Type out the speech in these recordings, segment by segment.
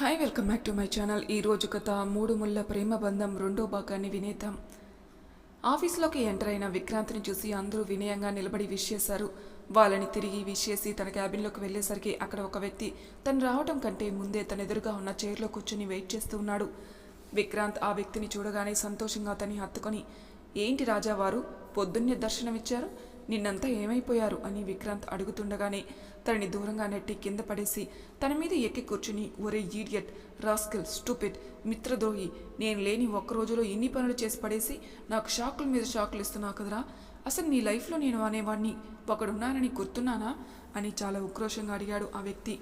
Hi welcome back to my channel ఈ రోజు కథ మూడు ముళ్ళ ప్రేమ బంధం రెండో భాగాన్ని వినేద్దాం. ఆఫీస్లోకి ఎంటర్ అయిన విక్రాంత్ని చూసి అందరూ వినయంగా నిలబడి విష్ చేశారు. వాళ్ళని తిరిగి విష్ చేసి తన క్యాబిన్లోకి వెళ్ళేసరికి అక్కడ ఒక వ్యక్తి తను రావడం కంటే ముందే తన ఎదురుగా ఉన్న చైర్లో కూర్చుని వెయిట్ చేస్తూ ఉన్నాడు. విక్రాంత్ ఆ వ్యక్తిని చూడగానే సంతోషంగా అతన్ని హత్తుకొని ఏంటి రాజా వారు? పొద్దున్నే దర్శనమిచ్చారు? నిన్నంతా ఏమైపోయారు అని విక్రాంత్ అడుగుతుండగానే తనని దూరంగా నెట్టి కింద పడేసి తన మీద ఎక్కి కూర్చుని ఒరే ఈడియట్ రాస్కిల్ స్టూపిడ్ మిత్రద్రోహి నేను లేని ఒక్క రోజులో ఇన్ని పనులు చేసి పడేసి నాకు షాకుల మీద షాకులు ఇస్తున్నావు కదరా? అసలు నీ లైఫ్లో నేను అనేవాడిని ఒకడున్నానని గుర్తున్నానా? అని చాలా ఉక్రోషంగా అడిగాడు ఆ వ్యక్తి.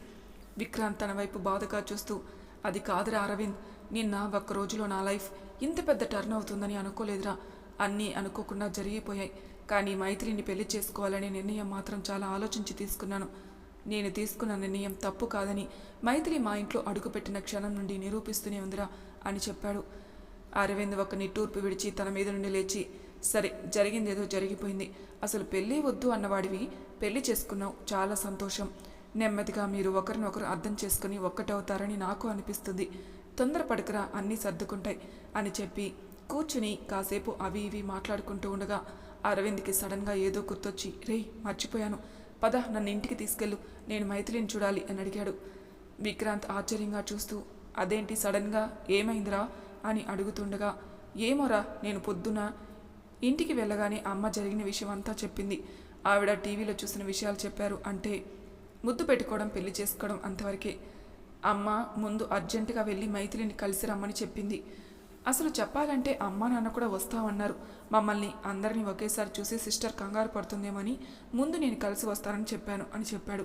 విక్రాంత్ తన వైపు బాధగా చూస్తూ అది కాదురా అరవింద్ నిన్న ఒక్క రోజులో నా లైఫ్ ఇంత పెద్ద టర్న్ అవుతుందని అనుకోలేదురా. అన్నీ అనుకోకుండా జరిగిపోయాయి. కానీ మైత్రిని పెళ్ళి చేసుకోవాలనే నిర్ణయం మాత్రం చాలా ఆలోచించి తీసుకున్నాను. నేను తీసుకున్న నిర్ణయం తప్పు కాదని మైత్రి మా ఇంట్లో అడుగుపెట్టిన క్షణం నుండి నిరూపిస్తూనే ఉందిరా అని చెప్పాడు. అరవింద్ ఒక నిట్టూర్పు విడిచి తన మీద నుండి లేచి సరే జరిగిందేదో జరిగిపోయింది. అసలు పెళ్ళి వద్దు అన్నవాడివి. పెళ్ళి చేసుకున్నావు. చాలా సంతోషం. నెమ్మదిగా మీరు ఒకరినొకరు అర్థం చేసుకుని ఒక్కటవుతారని నాకు అనిపిస్తుంది. తొందరపడకరా అన్నీ సర్దుకుంటాయి అని చెప్పి కూర్చుని కాసేపు అవి ఇవి మాట్లాడుకుంటూ ఉండగా అరవింద్కి సడన్గా ఏదో గుర్తొచ్చి రేయ్ మర్చిపోయాను. పద నన్ను ఇంటికి తీసుకెళ్ళు. నేను మైథిలిని చూడాలి అని అడిగాడు. విక్రాంత్ ఆశ్చర్యంగా చూస్తూ అదేంటి సడన్గా? ఏమైందిరా? అని అడుగుతుండగా ఏమోరా నేను పొద్దున ఇంటికి వెళ్ళగానే అమ్మ జరిగిన విషయం అంతా చెప్పింది. ఆవిడ టీవీలో చూసిన విషయాలు చెప్పారు అంటే ముద్దు పెట్టుకోవడం పెళ్ళి చేసుకోవడం అంతవరకే. అమ్మ ముందు అర్జెంటుగా వెళ్ళి మైథిలిని కలిసి రమ్మని చెప్పింది. అసలు చెప్పాలంటే అమ్మ నాన్న కూడా వస్తామన్నారు. మమ్మల్ని అందరినీ ఒకేసారి చూసి సిస్టర్ కంగారు పడుతుందేమని ముందు నేను కలిసి వస్తానని చెప్పాను అని చెప్పాడు.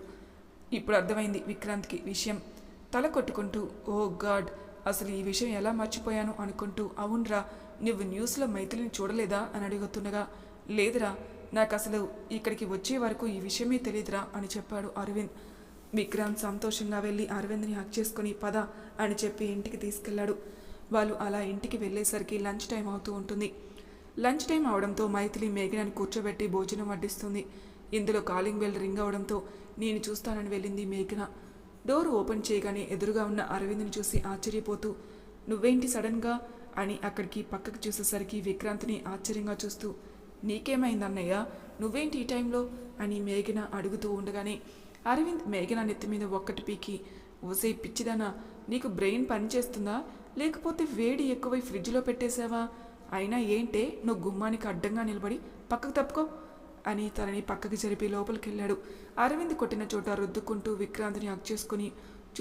ఇప్పుడు అర్థమైంది విక్రాంత్కి విషయం. తల కొట్టుకుంటూ ఓ గాడ్ అసలు ఈ విషయం ఎలా మర్చిపోయాను అనుకుంటూ అవునరా నువ్వు న్యూస్లో మైథిలిని చూడలేదా అని అడుగుతుండగా లేదురా నాకు అసలు ఇక్కడికి వచ్చే వరకు ఈ విషయమే తెలియదురా అని చెప్పాడు అరవింద్. విక్రాంత్ సంతోషంగా వెళ్ళి అరవింద్ని హక్ చేసుకుని పద అని చెప్పి ఇంటికి తీసుకెళ్ళాడు వాళ్ళు అలా ఇంటికి వెళ్ళేసరికి లంచ్ టైం అవుతూ ఉంటుంది. లంచ్ టైం అవడంతో మైథిలి మేఘనాన్ని కూర్చోబెట్టి భోజనం వడ్డిస్తుంది. ఇందులో కాలింగ్ బెల్ రింగ్ అవడంతో నేను చూస్తానని వెళ్ళింది మేఘన. డోర్ ఓపెన్ చేయగానే ఎదురుగా ఉన్న అరవింద్ని చూసి ఆశ్చర్యపోతూ నువ్వేంటి సడన్గా? అని అక్కడికి పక్కకు చూసేసరికి విక్రాంత్ని ఆశ్చర్యంగా చూస్తూ నీకేమైందన్నయ్య? నువ్వేంటి ఈ టైంలో? అని మేఘన అడుగుతూ ఉండగానే అరవింద్ మేఘన నెత్తి మీద ఒక్కటి పీకి ఓసే పిచ్చిదానా నీకు బ్రెయిన్ పనిచేస్తుందా? లేకపోతే వేడి ఎక్కువై ఫ్రిడ్జ్లో పెట్టేశావా? అయినా ఏంటే నువ్వు గుమ్మానికి అడ్డంగా నిలబడి పక్కకు తప్పుకో అని తనని పక్కకి జరిపి లోపలికి వెళ్ళాడు అరవింద్ కొట్టిన చోట రుద్దుకుంటూ విక్రాంత్ని హక్ చేసుకుని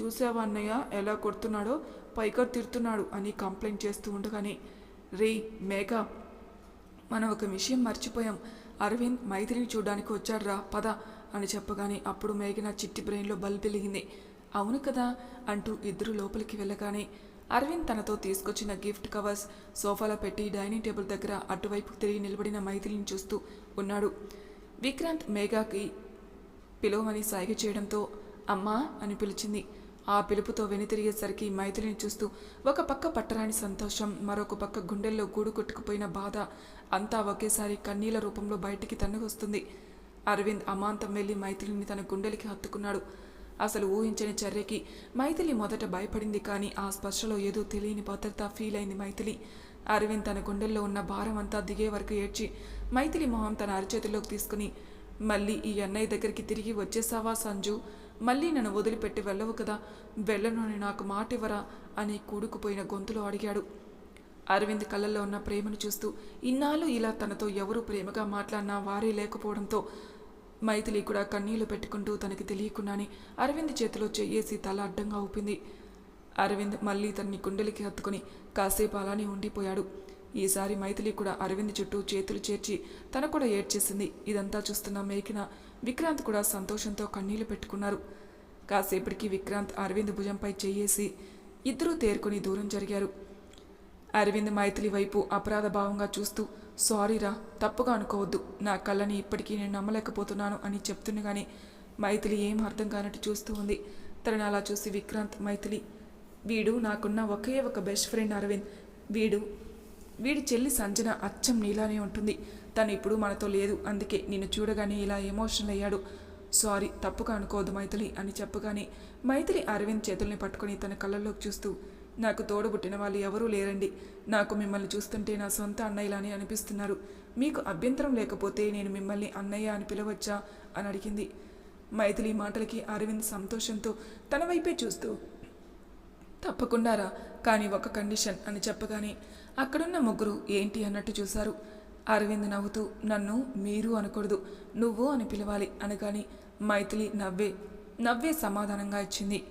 చూసావా అన్నయ్య ఎలా కొడుతున్నాడో? పైకర్ తిడుతున్నాడు అని కంప్లైంట్ చేస్తూ ఉండగానే రే మేఘ మనం ఒక విషయం మర్చిపోయాం. అరవింద్ మైథిలిని చూడడానికి వచ్చాడురా పద అని చెప్పగానే అప్పుడు మేఘన చిట్టి బ్రెయిన్లో బల్బ్ వెలిగింది. అవును కదా అంటూ ఇద్దరు లోపలికి వెళ్ళగానే అరవింద్ తనతో తీసుకొచ్చిన గిఫ్ట్ కవర్స్ సోఫాలో పెట్టి డైనింగ్ టేబుల్ దగ్గర అటువైపు తిరిగి నిలబడిన మైథిలిని చూస్తూ ఉన్నాడు. విక్రాంత్ మేఘాకి పిలవమని సైగ చేయడంతో అమ్మా అని పిలిచింది. ఆ పిలుపుతో వెనుతిరిగేసరికి మైథిలిని చూస్తూ ఒక పక్క పట్టరాని సంతోషం మరొక పక్క గుండెల్లో గూడు కొట్టుకుపోయిన బాధ అంతా ఒకేసారి కన్నీల రూపంలో బయటికి తన్నుకొస్తుంది. అరవింద్ అమాంతం వెళ్ళి మైథిలిని తన గుండెలకి హత్తుకున్నాడు. అసలు ఊహించని చర్యకి మైథిలి మొదట భయపడింది కానీ ఆ స్పర్శలో ఏదో తెలియని భద్రత ఫీల్ అయింది మైథిలి. అరవింద్ తన గుండెల్లో ఉన్న భారం అంతా దిగే వరకు ఏడ్చి మైథిలి మొహం తన అరచేతిలోకి తీసుకుని మళ్ళీ ఈ అన్నయ్య దగ్గరికి తిరిగి వచ్చేసావా సంజు? మళ్ళీ నన్ను వదిలిపెట్టి వెళ్ళవు కదా? వెళ్ళను నాకు మాట ఇవ్వరా అని కూడుకుపోయిన గొంతులో అడిగాడు. అరవింద్ కళ్ళల్లో ఉన్న ప్రేమను చూస్తూ ఇన్నాళ్ళు ఇలా తనతో ఎవరు ప్రేమగా మాట్లాడినా వారే లేకపోవడంతో మైథిలి కూడా కన్నీళ్ళు పెట్టుకుంటూ తనకి తెలియకుండానే అరవింద్ చేతిలో చెయ్యేసి తల అడ్డంగా ఊపింది. అరవింద్ మళ్ళీ తనని కుండలికి హత్తుకుని కాసేపు అలానే ఉండిపోయాడు. ఈసారి మైథిలి కూడా అరవింద్ చుట్టూ చేతులు చేర్చి తన కూడా ఏడ్చేసింది. ఇదంతా చూస్తున్న మేకిన విక్రాంత్ కూడా సంతోషంతో కన్నీళ్ళు పెట్టుకున్నారు. కాసేపటికి విక్రాంత్ అరవింద్ భుజంపై చెయ్యేసి ఇద్దరూ తేరుకొని దూరం జరిగారు. అరవింద్ మైథిలి వైపు అపరాధ భావంగా చూస్తూ సారీరా తప్పుగా అనుకోవద్దు. నా కళ్ళని ఇప్పటికీ నేను నమ్మలేకపోతున్నాను అని చెప్తుండగానే మైథిలి ఏం అర్థం కానట్టు చూస్తూ ఉంది. తనని అలా చూసి విక్రాంత్ మైథిలి వీడు నాకున్న ఒకే ఒక బెస్ట్ ఫ్రెండ్ అరవింద్. వీడు వీడి చెల్లి సంజన అచ్చం నీలానే ఉంటుంది. తను ఇప్పుడు మనతో లేదు. అందుకే నిన్ను చూడగానే ఇలా ఎమోషనల్ అయ్యాడు. సారీ తప్పుగా అనుకోవద్దు మైథిలి అని చెప్పగానే మైథిలి అరవింద్ చేతుల్ని పట్టుకుని తన కళ్ళల్లోకి చూస్తూ నాకు తోడుబుట్టిన వాళ్ళు ఎవరూ లేరండి. నాకు మిమ్మల్ని చూస్తుంటే నా సొంత అన్నయ్యలానే అనిపిస్తున్నారు. మీకు అభ్యంతరం లేకపోతే నేను మిమ్మల్ని అన్నయ్య అని పిలవచ్చా? అని అడిగింది. మైథిలి మాటలకి అరవింద్ సంతోషంతో తన వైపే చూస్తూ తప్పకుండా రా కానీ ఒక కండిషన్ అని చెప్పగానే అక్కడున్న ముగ్గురు ఏంటి అన్నట్టు చూశారు. అరవింద్ నవ్వుతూ నన్ను మీరు అనకూడదు నువ్వు అని పిలవాలి అనగాని మైథిలి నవ్వే నవ్వే సమాధానంగా ఇచ్చింది.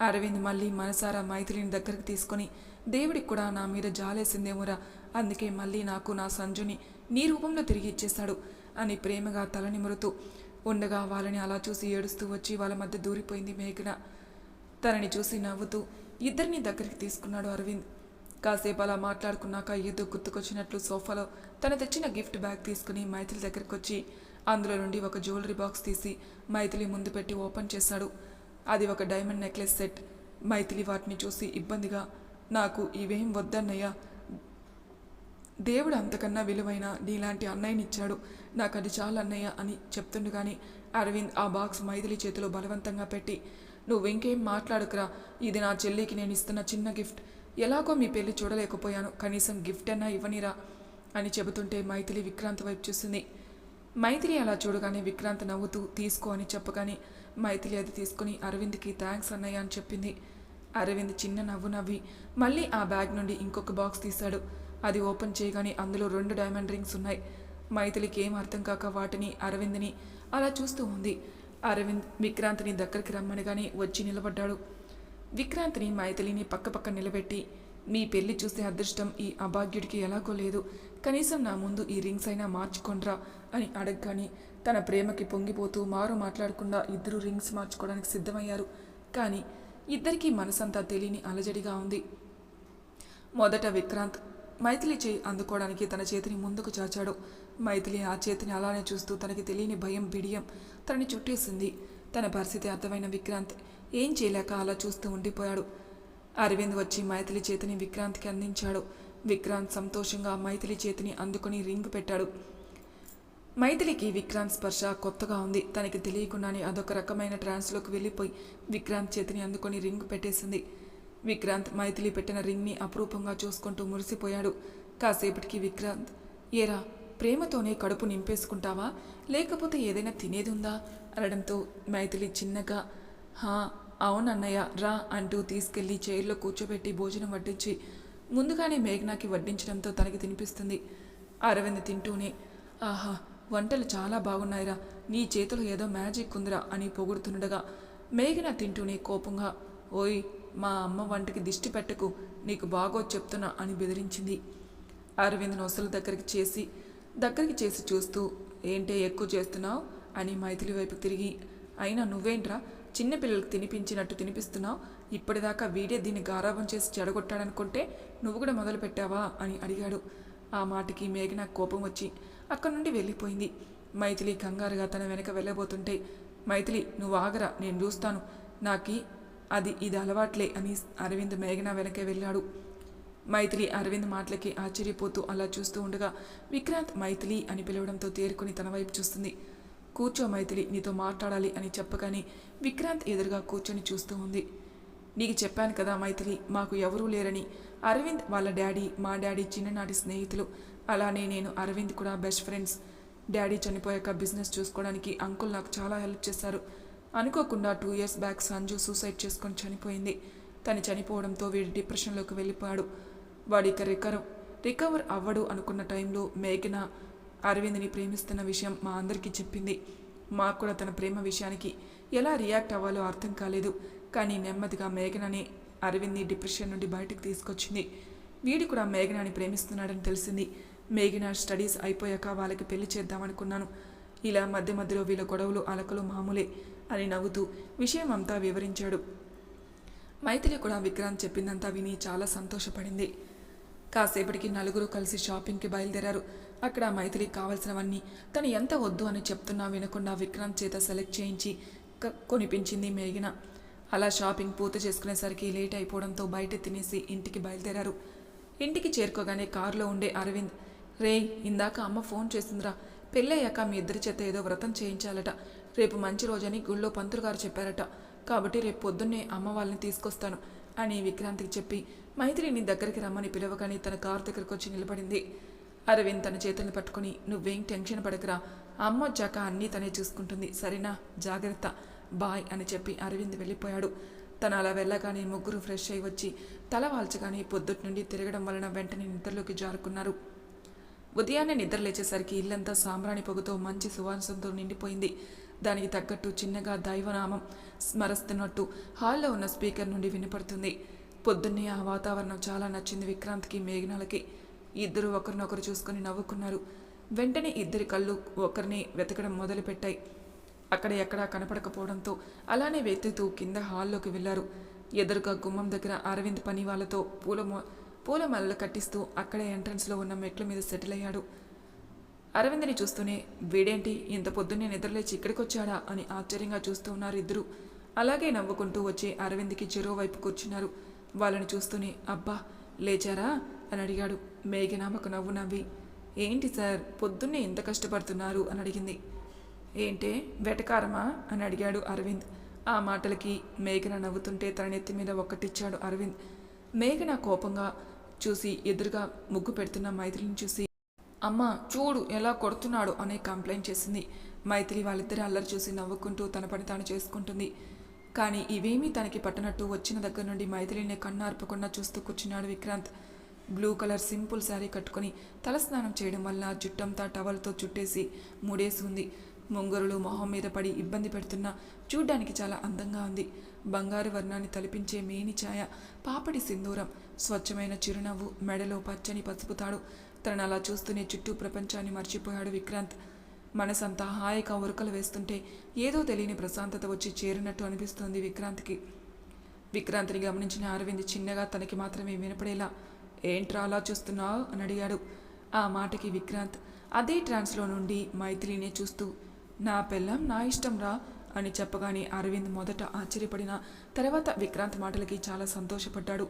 అరవింద్ మళ్ళీ మనసారా మైథిలిని దగ్గరికి తీసుకొని దేవుడికి కూడా నా మీద జాలేసిందేమోరా అందుకే మళ్ళీ నాకు నా సంజుని నీ రూపంలో తిరిగి ఇచ్చేశాడు అని ప్రేమగా తలనిమురుతూ ఉండగా వాళ్ళని అలా చూసి ఏడుస్తూ వచ్చి వాళ్ళ మధ్య దూరిపోయింది మేఘన. తనని చూసి నవ్వుతూ ఇద్దరిని దగ్గరికి తీసుకున్నాడు అరవింద్. కాసేపు అలా మాట్లాడుకున్నాక ఏదో గుర్తుకొచ్చినట్లు సోఫాలో తను తెచ్చిన గిఫ్ట్ బ్యాగ్ తీసుకుని మైథిలి దగ్గరికి వచ్చి అందులో నుండి ఒక జ్యువెలరీ బాక్స్ తీసి మైథిలి ముందు పెట్టి ఓపెన్ చేశాడు. అది ఒక డైమండ్ నెక్లెస్ సెట్ మైథిలి వాటిని చూసి ఇబ్బందిగా నాకు ఇవేం వద్దన్నయ్యా. దేవుడు అంతకన్నా విలువైన నీలాంటి అన్నయ్యనిచ్చాడు. నాకు అది చాలు అన్నయ్య అని చెప్తుండగానే అరవింద్ ఆ బాక్స్ మైథిలి చేతిలో బలవంతంగా పెట్టి నువ్వు ఇంకేం మాట్లాడుకురా. ఇది నా చెల్లికి నేను ఇస్తున్న చిన్న గిఫ్ట్. ఎలాగో మీ పెళ్ళి చూడలేకపోయాను. కనీసం గిఫ్ట్ అన్నా ఇవ్వనిరా అని చెబుతుంటే మైథిలి విక్రాంత్ వైపు చూసింది. మైథిలి అలా చూడగానే విక్రాంత్ నవ్వుతూ తీసుకో అని చెప్పగానే మైథిలి అది తీసుకుని అరవింద్కి థ్యాంక్స్ అన్నయ్య అని చెప్పింది. అరవింద్ చిన్న నవ్వు నవ్వి మళ్ళీ ఆ బ్యాగ్ నుండి ఇంకొక బాక్స్ తీశాడు. అది ఓపెన్ చేయగానే అందులో రెండు డైమండ్ రింగ్స్ ఉన్నాయి. మైథిలికి ఏం అర్థం కాక వాటిని అరవింద్ని అలా చూస్తూ ఉంది. అరవింద్ విక్రాంత్ని దగ్గరికి రమ్మనగానే వచ్చి నిలబడ్డాడు. విక్రాంత్ని మైథిలిని పక్కపక్క నిలబెట్టి మీ పెళ్ళి చూసే అదృష్టం ఈ అభాగ్యుడికి ఎలాగో లేదు. కనీసం నా ముందు ఈ రింగ్స్ అయినా మార్చుకొనరా అని అడగగానే తన ప్రేమకి పొంగిపోతూ మారు మాట్లాడకుండా ఇద్దరు రింగ్స్ మార్చుకోవడానికి సిద్ధమయ్యారు. కానీ ఇద్దరికీ మనసంతా తెలియని అలజడిగా ఉంది. మొదట విక్రాంత్ మైథిలి చేయి అందుకోవడానికి తన చేతిని ముందుకు చాచాడు. మైథిలి ఆ చేతిని అలానే చూస్తూ తనకి తెలియని భయం బిడియం తనని చుట్టేసింది. తన పరిస్థితి అర్థమైన విక్రాంత్ ఏం చేయలేక అలా చూస్తూ ఉండిపోయాడు. అరవింద్ వచ్చి మైథిలి చేతిని విక్రాంత్కి అందించాడు. విక్రాంత్ సంతోషంగా మైథిలి చేతిని అందుకుని రింగ్ పెట్టాడు. మైథిలికి విక్రాంత్ స్పర్శ కొత్తగా ఉంది. తనకి తెలియకుండానే అదొక రకమైన ట్రాన్స్లోకి వెళ్ళిపోయి విక్రాంత్ చేతిని అందుకొని రింగ్ పెట్టేసింది. విక్రాంత్ మైథిలి పెట్టిన రింగ్ని అపురూపంగా చూసుకుంటూ మురిసిపోయాడు. కాసేపటికి విక్రాంత్ ఏరా ప్రేమతోనే కడుపు నింపేసుకుంటావా? లేకపోతే ఏదైనా తినేది ఉందా అనడంతో మైథిలి చిన్నగా హా అవునన్నయ్య రా అంటూ తీసుకెళ్ళి చైర్లో కూర్చోబెట్టి భోజనం వడ్డించి ముందుగానే మేఘనాకి వడ్డించడంతో తనకి తినిపిస్తుంది. అరవింద్ తింటూనే ఆహా వంటలు చాలా బాగున్నాయిరా. నీ చేతిలో ఏదో మ్యాజిక్ ఉందిరా అని పొగుడుతుండగా మేఘన తింటూనే కోపంగా ఓయ్ మా అమ్మ వంటకి దిష్టి పెట్టకు నీకు బాగో చెప్తున్నా అని బెదిరించింది. అరవింద్ నొసలు దగ్గరికి చేసి దగ్గరికి చేసి చూస్తూ ఏంటే ఎక్కువ చేస్తున్నావు? అని మైథిలి వైపు తిరిగి అయినా నువ్వేంట్రా? చిన్నపిల్లలకు తినిపించినట్టు తినిపిస్తున్నావు? ఇప్పటిదాకా వీడే దీన్ని గారాబం చేసి చెడగొట్టాడనుకుంటే నువ్వు కూడా మొదలు పెట్టావా అని అడిగాడు. ఆ మాటకి మేఘన కోపం వచ్చి అక్కడి నుండి వెళ్ళిపోయింది. మైథిలి కంగారుగా తన వెనక వెళ్ళబోతుంటే మైథిలి నువ్వు ఆగరా నేను చూస్తాను. నాకి అది ఇది అలవాట్లే అని అరవింద్ మేఘన వెనకే వెళ్ళాడు. మైథిలి అరవింద్ మాటలకి ఆశ్చర్యపోతూ అలా చూస్తూ ఉండగా విక్రాంత్ మైథిలి అని పిలవడంతో తేరుకుని తన వైపు చూస్తుంది. కూర్చో మైథిలి నీతో మాట్లాడాలి అని చెప్పగానే విక్రాంత్ ఎదురుగా కూర్చొని చూస్తూ ఉంది. నీకు చెప్పాను కదా మైథిలి మాకు ఎవరూ లేరని. అరవింద్ వాళ్ళ డాడీ మా డాడీ చిన్ననాటి స్నేహితులు. అలానే నేను అరవింద్ కూడా బెస్ట్ ఫ్రెండ్స్ డాడీ చనిపోయాక బిజినెస్ చూసుకోవడానికి అంకుల్ నాకు చాలా హెల్ప్ చేశారు. అనుకోకుండా two years back Sanju suicide చేసుకొని చనిపోయింది. తను చనిపోవడంతో వీడి డిప్రెషన్లోకి వెళ్ళిపోయాడు. వాడిక ఇక రికవర్ రికవర్ అవ్వడు అనుకున్న టైంలో మేఘన అరవింద్ని ప్రేమిస్తున్న విషయం మా అందరికీ చెప్పింది. మాకు కూడా తన ప్రేమ విషయానికి ఎలా రియాక్ట్ అవ్వాలో అర్థం కాలేదు. కానీ నెమ్మదిగా మేఘనని అరవింద్ని డిప్రెషన్ నుండి బయటకు తీసుకొచ్చింది. వీడి కూడా మేఘనాని ప్రేమిస్తున్నాడని తెలిసింది. మేఘన స్టడీస్ అయిపోయాక వాళ్ళకి పెళ్ళి చేద్దామనుకున్నాను. ఇలా మధ్య మధ్యలో వీళ్ళ గొడవలు అలకలు మామూలే అని నవ్వుతూ విషయం అంతా వివరించాడు. మైథిలి కూడా విక్రాంత్ చెప్పిందంతా విని చాలా సంతోషపడింది. కాసేపటికి నలుగురు కలిసి షాపింగ్కి బయలుదేరారు. అక్కడ మైథిలి కావాల్సినవన్నీ తను ఎంత వద్దు అని చెప్తున్నా వినకుండా విక్రాంత్ చేత సెలెక్ట్ చేయించి కొనిపించింది మేఘన. అలా షాపింగ్ పూర్తి చేసుకునేసరికి లేట్ అయిపోవడంతో బయట తినేసి ఇంటికి బయలుదేరారు. ఇంటికి చేరుకోగానే కారులో ఉండే అరవింద్ రే ఇందాక అమ్మ ఫోన్ చేసిందిరా. పెళ్ళయ్యాక మీ ఇద్దరి చేత ఏదో వ్రతం చేయించాలట. రేపు మంచి రోజని గుళ్ళో పంతులు గారు చెప్పారట. కాబట్టి రేపు పొద్దున్నే అమ్మ వాళ్ళని తీసుకొస్తాను అని విక్రాంతికి చెప్పి మైత్రిని దగ్గరికి రమ్మని పిలవగానే తన కారు దగ్గరకు వచ్చి నిలబడింది. అరవింద్ తన చేతుల్ని పట్టుకుని నువ్వేం టెన్షన్ పడకరా. అమ్మ వచ్చాక అన్నీ తనే చూసుకుంటుంది. సరేనా? జాగ్రత్త. బాయ్ అని చెప్పి అరవింద్ వెళ్ళిపోయాడు. తను అలా వెళ్ళగానే ముగ్గురు ఫ్రెష్ అయి వచ్చి తల వాల్చగానే పొద్దుటి నుండి తిరగడం వలన వెంటనే నిద్రలోకి జారుకున్నారు. ఉదయాన్నే నిద్ర లేచేసరికి ఇల్లంతా సాంబ్రాణి పొగతో మంచి సువాసనతో నిండిపోయింది. దానికి తగ్గట్టు చిన్నగా దైవనామం స్మరిస్తున్నట్టు హాల్లో ఉన్న స్పీకర్ నుండి వినపడుతుంది. పొద్దున్నే ఆ వాతావరణం చాలా నచ్చింది విక్రాంత్కి మేఘనాలకి. ఇద్దరు ఒకరినొకరు చూసుకొని నవ్వుకున్నారు. వెంటనే ఇద్దరి కళ్ళు ఒకరిని వెతకడం మొదలుపెట్టాయి. అక్కడ ఎక్కడా కనపడకపోవడంతో అలానే వెతుకుతూ కింద హాల్లోకి వెళ్ళారు ఎదురుగా గుమ్మం దగ్గర అరవింద్ పని వాళ్ళతో పూల పూలమాలలు పూల కట్టిస్తూ అక్కడే ఎంట్రన్స్లో ఉన్న మెట్ల మీద సెటిల్ అయ్యాడు. అరవింద్ని చూస్తూనే వీడేంటి? ఇంత పొద్దున్నే నిద్రలేచి ఇక్కడికి వచ్చాడా అని ఆశ్చర్యంగా చూస్తూ ఉన్నారు ఇద్దరు. అలాగే నవ్వుకుంటూ వచ్చి అరవింద్కి చెరో వైపు కూర్చున్నారు. వాళ్ళని చూస్తూనే అబ్బా! లేచారా? అని అడిగాడు. మేఘనామకు నవ్వు నవ్వి ఏంటి సార్? పొద్దున్నే ఇంత కష్టపడుతున్నారు? అని అడిగింది. ఏంటే వెటకారమా? అని అడిగాడు అరవింద్. ఆ మాటలకి మేఘన నవ్వుతుంటే తన నెత్తి మీద ఒక్కటిచ్చాడు అరవింద్. మేఘన కోపంగా చూసి ఎదురుగా ముగ్గు పెడుతున్న మైథిలిని చూసి అమ్మ చూడు ఎలా కొడుతున్నాడు అనే కంప్లైంట్ చేసింది. మైథిలి వాళ్ళిద్దరి అల్లరి చూసి నవ్వుకుంటూ తన పని తాను చేసుకుంటుంది. కానీ ఇవేమీ తనకి పట్టనట్టు వచ్చిన దగ్గర నుండి మైథిలిని కన్నార్పకుండా చూస్తూ కూర్చున్నాడు Vikrant. Blue colour simple sari కట్టుకొని తలస్నానం చేయడం వల్ల జుట్టంతా టవల్తో చుట్టేసి ముడేసి ఉంది. ముంగురులు మొహం మీద పడి ఇబ్బంది పెడుతున్నా చూడ్డానికి చాలా అందంగా ఉంది. బంగారు వర్ణాన్ని తలిపించే మేని ఛాయ పాపడి సింధూరం స్వచ్ఛమైన చిరునవ్వు మెడలో పచ్చని పసుపుతాడు తనలా తనను అలా చూస్తూనే చుట్టూ ప్రపంచాన్ని మర్చిపోయాడు విక్రాంత్. మనసంతా హాయిగా ఉరకలు వేస్తుంటే ఏదో తెలియని ప్రశాంతత వచ్చి చేరినట్టు అనిపిస్తుంది విక్రాంత్కి. విక్రాంతిని గమనించిన అరవింద్ చిన్నగా తనకి మాత్రమే వినపడేలా ఏంట్రా అలా చూస్తున్నావు? అని అడిగాడు. ఆ మాటకి విక్రాంత్ అదే ట్రాన్స్లో నుండి మైథిలినే చూస్తూ నా పెళ్ళం నా ఇష్టం రా అని చెప్పగానే అరవింద్ మొదట ఆశ్చర్యపడిన తర్వాత విక్రాంత్ మాటలకి చాలా సంతోషపడ్డాడు.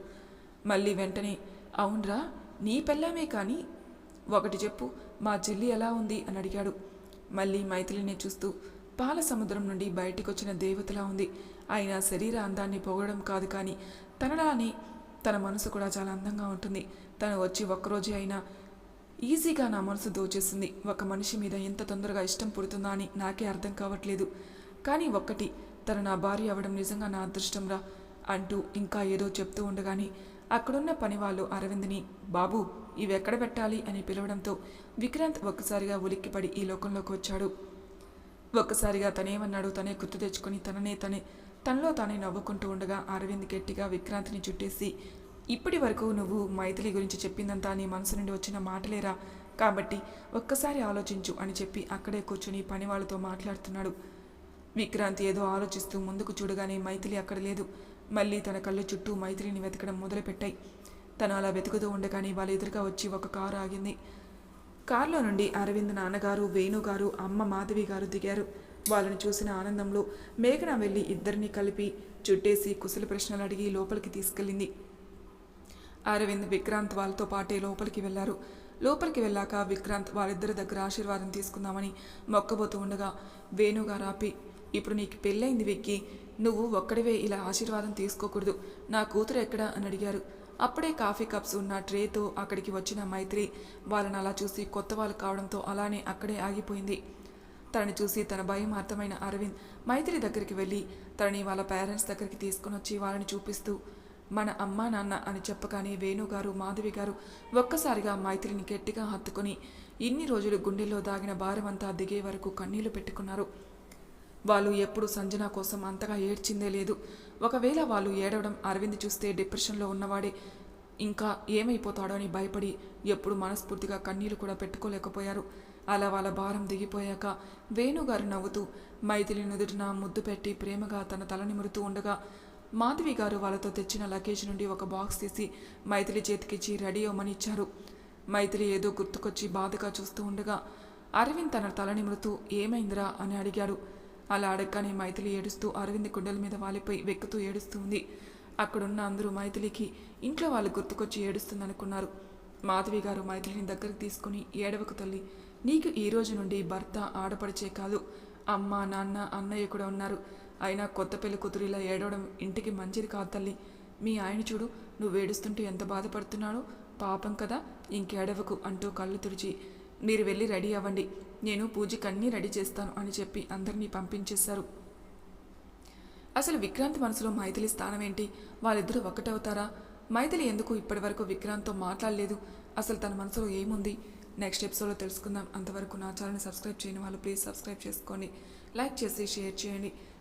మళ్ళీ వెంటనే అవునరా నీ పెళ్ళామే కానీ ఒకటి చెప్పు మా చెల్లి ఎలా ఉంది? అని అడిగాడు. మళ్ళీ మైథిలిని చూస్తూ పాల సముద్రం నుండి బయటికొచ్చిన దేవతలా ఉంది. ఆయన శరీర అందాన్ని పొగడం కాదు కానీ తనలానే తన మనసు కూడా చాలా అందంగా ఉంటుంది. తను వచ్చి ఒక్కరోజే అయినా ఈజీగా నా మనసు దోచేసింది. ఒక మనిషి మీద ఎంత తొందరగా ఇష్టం పుడుతుందా అని నాకే అర్థం కావట్లేదు. కానీ ఒక్కటి తను నా భార్య అవ్వడం నిజంగా నా అదృష్టంరా అంటూ ఇంకా ఏదో చెప్తూ ఉండగానే అక్కడున్న పనివాళ్ళు అరవింద్ని బాబు ఇవి ఎక్కడ పెట్టాలి? అని పిలవడంతో విక్రాంత్ ఒక్కసారిగా ఉలిక్కిపడి ఈ లోకంలోకి వచ్చాడు. ఒక్కసారిగా తనేమన్నాడు తనే గుర్తు తెచ్చుకొని తననే తనే తనలో తానే నవ్వుకుంటూ ఉండగా అరవింద్ గట్టిగా విక్రాంత్ని చుట్టేసి ఇప్పటి వరకు నువ్వు మైథిలి గురించి చెప్పిందంతా నీ మనసు నుండి వచ్చిన మాటలేరా? కాబట్టి ఒక్కసారి ఆలోచించు అని చెప్పి అక్కడే కూర్చుని పని వాళ్ళతో మాట్లాడుతున్నాడు. విక్రాంత్ ఏదో ఆలోచిస్తూ ముందుకు చూడగానే మైథిలి అక్కడ లేదు. మళ్ళీ తన కళ్ళు చుట్టూ మైథిలిని వెతకడం మొదలుపెట్టాయి. తను అలా వెతుకుతూ ఉండగానే వాళ్ళ ఎదురుగా వచ్చి ఒక కారు ఆగింది. కారులో నుండి అరవింద్ నాన్నగారు వేణు గారు అమ్మ మాధవి గారు దిగారు. వాళ్ళని చూసిన ఆనందంలో మేఘన వెళ్ళి ఇద్దరిని కలిపి చుట్టేసి కుశల ప్రశ్నలు అడిగి లోపలికి తీసుకెళ్ళింది. అరవింద్ విక్రాంత్ వాళ్ళతో పాటే లోపలికి వెళ్ళారు. లోపలికి వెళ్ళాక విక్రాంత్ వాళ్ళిద్దరి దగ్గర ఆశీర్వాదం తీసుకుందామని మొక్కబోతూ ఉండగా వేణుగా రాపి ఇప్పుడు నీకు పెళ్ళైంది వెక్కి. నువ్వు ఒక్కడివే ఇలా ఆశీర్వాదం తీసుకోకూడదు. నా కూతురు ఎక్కడా? అని అడిగారు. అప్పుడే కాఫీ కప్స్ ఉన్న ట్రేతో అక్కడికి వచ్చిన మైత్రి వాళ్ళని అలా చూసి కొత్త వాళ్ళు కావడంతో అలానే అక్కడే ఆగిపోయింది. తనని చూసి తన భయం అర్థమైన అరవింద్ మైత్రి దగ్గరికి వెళ్ళి తనని వాళ్ళ పేరెంట్స్ దగ్గరికి తీసుకుని వచ్చి వాళ్ళని చూపిస్తూ మన అమ్మా నాన్న అని చెప్పగానే వేణుగారు మాధవి గారు ఒక్కసారిగా మైత్రిని గట్టిగా హత్తుకుని ఇన్ని రోజులు గుండెల్లో దాగిన భారమంతా దిగే వరకు కన్నీళ్ళు పెట్టుకున్నారు. వాళ్ళు ఎప్పుడు సంజన కోసం అంతగా ఏడ్చిందే లేదు. ఒకవేళ వాళ్ళు ఏడవడం అరవింద్ చూస్తే డిప్రెషన్లో ఉన్నవాడే. ఇంకా ఏమైపోతాడో అని భయపడి ఎప్పుడు మనస్ఫూర్తిగా కన్నీళ్ళు కూడా పెట్టుకోలేకపోయారు. అలా వాళ్ళ భారం దిగిపోయాక వేణుగారు నవ్వుతూ మైథిలి నుదుటిన ముద్దు పెట్టి ప్రేమగా తన తల నిమురుతూ ఉండగా మాధవి గారు వాళ్ళతో తెచ్చిన లగేజ్ నుండి ఒక బాక్స్ తీసి మైథిలి చేతికిచ్చి రెడీ అవ్వమని ఇచ్చారు. మైథిలి ఏదో గుర్తుకొచ్చి బాధగా చూస్తూ ఉండగా అరవింద్ తన తల నిమురుతూ ఏమైందిరా? అని అడిగాడు. అలా అడగగానే మైథిలి ఏడుస్తూ అరవింద్ గుండెల మీద వాలిపోయి వెక్కుతూ ఏడుస్తూ ఉంది. అక్కడున్న అందరూ మైథిలికి ఇంట్లో వాళ్ళు గుర్తుకొచ్చి ఏడుస్తుందనుకున్నారు. మాధవి గారు మైథిలిని దగ్గరికి తీసుకుని ఏడవకు తల్లి నీకు ఈ రోజు నుండి భర్త ఆడపడిచే కాదు. అమ్మ నాన్న అన్నయ్య కూడా ఉన్నారు. అయినా కొత్త పెళ్ళి కూతురు ఇలా ఏడవడం ఇంటికి మంచిది కాదు తల్లి. మీ ఆయన చూడు నువ్వు ఏడుస్తుంటే ఎంత బాధపడుతున్నాడో. పాపం కదా ఇంకేడవకు అంటూ కళ్ళు తుడిచి మీరు వెళ్ళి రెడీ అవ్వండి. నేను పూజకి అన్నీ రెడీ చేస్తాను అని చెప్పి అందరినీ పంపించేశారు. అసలు విక్రాంత్ మనసులో మైథిలి స్థానం ఏంటి? వాళ్ళిద్దరూ ఒకటవుతారా మైథిలి ఎందుకు ఇప్పటివరకు విక్రాంత్తో మాట్లాడలేదు? అసలు తన మనసులో ఏముంది? నెక్స్ట్ ఎపిసోడ్లో తెలుసుకుందాం. అంతవరకు నా ఛానల్ని సబ్స్క్రైబ్ చేయని వాళ్ళు ప్లీజ్ సబ్స్క్రైబ్ చేసుకోండి. లైక్ చేసి షేర్ చేయండి.